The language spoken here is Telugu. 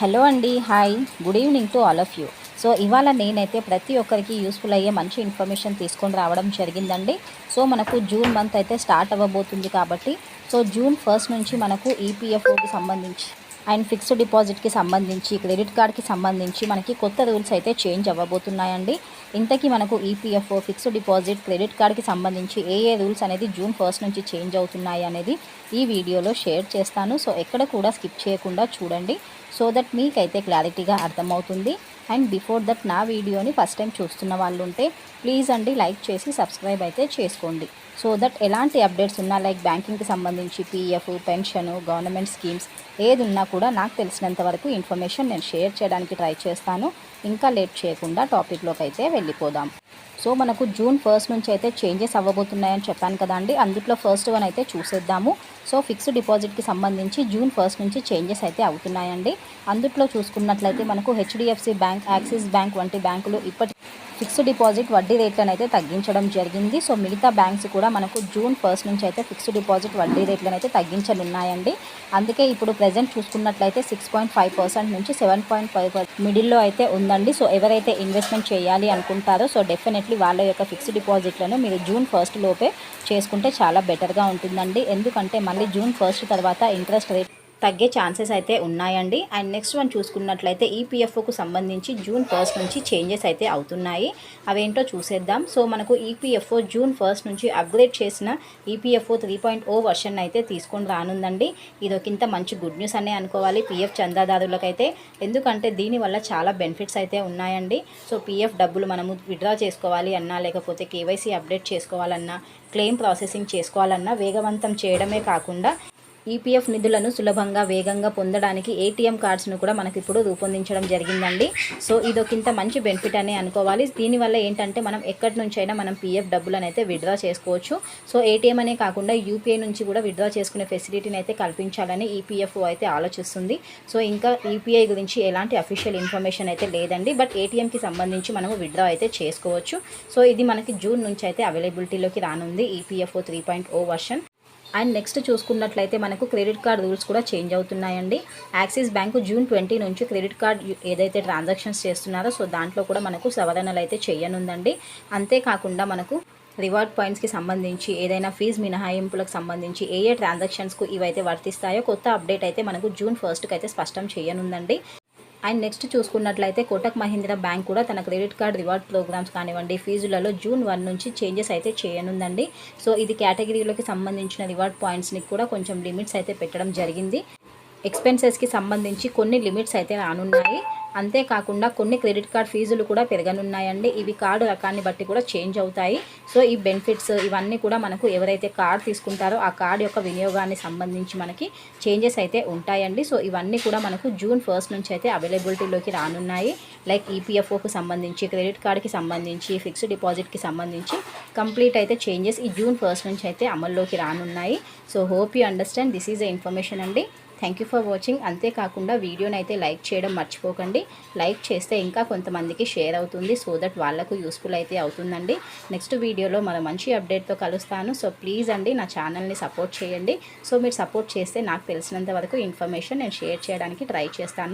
హలో అండి hi good evening to all of you so ఇవాళ నేనైతే ప్రతి ఒక్కరికి యూస్ఫుల్ అయ్యే మంచి ఇన్ఫర్మేషన్ తీసుకొని రావడం జరిగిందండి. సో మనకు జూన్ మంత్ అయితే స్టార్ట్ అవ్వబోతుంది కాబట్టి సో జూన్ ఫస్ట్ నుంచి మనకు ఈపీఎఫ్ఓకి సంబంధించి అండ్ ఫిక్స్డ్ డిపాజిట్కి సంబంధించి క్రెడిట్ కార్డ్కి సంబంధించి మనకి కొత్త రూల్స్ అయితే చేంజ్ అవ్వబోతున్నాయండి. ఇంతకీ మనకు ఈపీఎఫ్ఓ ఫిక్స్డ్ డిపాజిట్ క్రెడిట్ కార్డ్కి సంబంధించి ఏ ఏ రూల్స్ అనేది జూన్ ఫస్ట్ నుంచి చేంజ్ అవుతున్నాయి అనేది ఈ వీడియోలో షేర్ చేస్తాను. సో ఎక్కడ కూడా స్కిప్ చేయకుండా చూడండి. సో దట్ మీకైతే క్లారిటీగా అర్థమవుతుంది. అండ్ బిఫోర్ దట్ నా వీడియోని ఫస్ట్ టైం చూస్తున్న వాళ్ళు ఉంటే ప్లీజ్ అండి లైక్ చేసి సబ్స్క్రైబ్ అయితే చేసుకోండి. సో దట్ ఎలాంటి అప్డేట్స్ ఉన్నా లైక్ బ్యాంకింగ్కి సంబంధించి పీఎఫ్ పెన్షన్ గవర్నమెంట్ స్కీమ్స్ ఏది ఉన్నా కూడా నాకు తెలిసినంత వరకు ఇన్ఫర్మేషన్ నేను షేర్ చేయడానికి ట్రై చేస్తాను. ఇంకా లేట్ చేయకుండా టాపిక్లోకి అయితే వెళ్ళిపోదాం. సో మనకు జూన్ ఫస్ట్ నుంచి అయితే చేంజెస్ అవ్వబోతున్నాయని చెప్పాను కదా అండి. అందుట్లో ఫస్ట్ వన్ అయితే చూసేద్దాము. సో ఫిక్స్డ్ డిపాజిట్కి సంబంధించి జూన్ ఫస్ట్ నుంచి చేంజెస్ అయితే అవుతున్నాయండి. అందుట్లో చూసుకున్నట్లయితే మనకు హెచ్డిఎఫ్సి బ్యాంక్ యాక్సిస్ బ్యాంక్ వంటి బ్యాంకులు ఇప్పటి ఫిక్స్డ్ డిపాజిట్ వడ్డీ రేట్లను అయితే తగ్గించడం జరిగింది. సో మిగతా బ్యాంక్స్ కూడా మనకు జూన్ ఫస్ట్ నుంచి అయితే ఫిక్స్డ్ డిపాజిట్ వడ్డీ రేట్లను అయితే తగ్గించనున్నాయండి. అందుకే ఇప్పుడు ప్రజెంట్ చూసుకున్నట్లయితే సిక్స్ పాయింట్ ఫైవ్ పర్సెంట్ నుంచి సెవెన్ పాయింట్ ఫైవ్ మిడిల్లో అయితే ఉందండి. సో ఎవరైతే ఇన్వెస్ట్మెంట్ చేయాలి అనుకుంటారో సో డెఫినెట్లీ వాళ్ళ యొక్క ఫిక్స్డ్ డిపాజిట్లను మీరు జూన్ ఫస్ట్ లోపే చేసుకుంటే చాలా బెటర్గా ఉంటుందండి. ఎందుకంటే మళ్ళీ జూన్ ఫస్ట్ తర్వాత ఇంట్రెస్ట్ రేట్ తగ్గే ఛాన్సెస్ అయితే ఉన్నాయండి. అండ్ నెక్స్ట్ వన్ చూసుకున్నట్లయితే ఈపీఎఫ్ఓకు సంబంధించి జూన్ ఫస్ట్ నుంచి చేంజెస్ అయితే అవుతున్నాయి. అవేంటో చూసేద్దాం. సో మనకు ఈపీఎఫ్ఓ జూన్ ఫస్ట్ నుంచి అప్గ్రేడ్ చేసిన EPFO three point O version అయితే తీసుకొని రానుందండి. ఇది ఒకంత మంచి గుడ్ న్యూస్ అనే అనుకోవాలి పీఎఫ్ చందాదారులకైతే. ఎందుకంటే దీనివల్ల చాలా బెనిఫిట్స్ అయితే ఉన్నాయండి. సో పీఎఫ్ డబ్బులు మనము విడ్రా చేసుకోవాలి అన్నా లేకపోతే కేవైసీ అప్డేట్ చేసుకోవాలన్నా క్లెయిమ్ ప్రాసెసింగ్ చేసుకోవాలన్నా వేగవంతం చేయడమే కాకుండా ఈపీఎఫ్ నిధులను సులభంగా వేగంగా పొందడానికి ఏటీఎం కార్డ్స్ను కూడా మనకి ఇప్పుడు రూపొందించడం జరిగిందండి. సో ఇదొకింత మంచి బెనిఫిట్ అనే అనుకోవాలి. దీనివల్ల ఏంటంటే మనం ఎక్కడి నుంచైనా మనం పీఎఫ్ డబ్బులను అయితే విడ్రా చేసుకోవచ్చు. సో ఏటీఎం అనే కాకుండా యూపీఐ నుంచి కూడా విడ్రా చేసుకునే ఫెసిలిటీని అయితే కల్పించాలని ఈపీఎఫ్ఓ అయితే ఆలోచిస్తుంది. సో ఇంకా ఈపీఐ గురించి ఎలాంటి అఫీషియల్ ఇన్ఫర్మేషన్ అయితే లేదండి. బట్ ఏటీఎంకి సంబంధించి మనము విడ్రా అయితే చేసుకోవచ్చు. సో ఇది మనకి జూన్ నుంచి అయితే అవైలబిలిటీలోకి రానుంది EPFO three point O version. And next చూసుకున్నట్లయితే మనకు క్రెడిట్ కార్డ్ రూల్స్ కూడా చేంజ్ అవుతున్నాయండి. యాక్సిస్ బ్యాంకు జూన్ ట్వంటీ నుంచి క్రెడిట్ కార్డ్ ఏదైతే ట్రాన్సాక్షన్స్ చేస్తున్నారో సో దాంట్లో కూడా మనకు సవరణలు అయితే చేయనుందండి. అంతేకాకుండా మనకు రివార్డ్ పాయింట్స్కి సంబంధించి ఏదైనా ఫీజ్ మినహాయింపులకు సంబంధించి ఏ ఏ ట్రాన్సాక్షన్స్కు ఇవైతే వర్తిస్తాయో కొత్త అప్డేట్ అయితే మనకు జూన్ ఫస్ట్కి అయితే స్పష్టం చేయనుందండి. అండ్ నెక్స్ట్ చూసుకున్నట్లయితే కోటక్ మహీంద్రా బ్యాంక్ కూడా తన క్రెడిట్ కార్డ్ రివార్డ్ ప్రోగ్రామ్స్ కానివ్వండి ఫీజులలో జూన్ వన్ నుంచి చేంజెస్ అయితే చేయనుందండి. సో ఇది కేటగిరీలోకి సంబంధించిన రివార్డ్ పాయింట్స్ని కూడా కొంచెం లిమిట్స్ అయితే పెట్టడం జరిగింది. ఎక్స్పెన్సెస్కి సంబంధించి కొన్ని లిమిట్స్ అయితే రానున్నాయి. అంతేకాకుండా కొన్ని క్రెడిట్ కార్డ్ ఫీజులు కూడా పెరగనున్నాయండి. ఇవి కార్డు రకాన్ని బట్టి కూడా చేంజ్ అవుతాయి. సో ఈ బెనిఫిట్స్ ఇవన్నీ కూడా మనకు ఎవరైతే కార్డ్ తీసుకుంటారో ఆ కార్డు యొక్క వినియోగాన్ని సంబంధించి మనకి చేంజెస్ అయితే ఉంటాయండి. సో ఇవన్నీ కూడా మనకు జూన్ ఫస్ట్ నుంచి అయితే అవైలబిలిటీలోకి రానున్నాయి. లైక్ ఈపీఎఫ్ఓకి సంబంధించి క్రెడిట్ కార్డ్కి సంబంధించి ఫిక్స్డ్ డిపాజిట్కి సంబంధించి కంప్లీట్ అయితే చేంజెస్ ఈ జూన్ ఫస్ట్ నుంచి అయితే అమల్లోకి రానున్నాయి. So hope you understand. This is a information అండి. థ్యాంక్ యూ ఫర్ వాచింగ్ అంతేకాకుండా వీడియోని అయితే లైక్ చేయడం మర్చిపోకండి. లైక్ చేస్తే ఇంకా కొంతమందికి షేర్ అవుతుంది. సో దట్ వాళ్ళకు యూస్ఫుల్ అయితే అవుతుందండి. నెక్స్ట్ వీడియోలో మన మంచి అప్డేట్తో కలుస్తాను. సో ప్లీజ్ అండి నా ఛానల్ని సపోర్ట్ చేయండి. సో మీరు సపోర్ట్ చేస్తే నాకు తెలిసినంత వరకు ఇన్ఫర్మేషన్ నేను షేర్ చేయడానికి ట్రై చేస్తాను.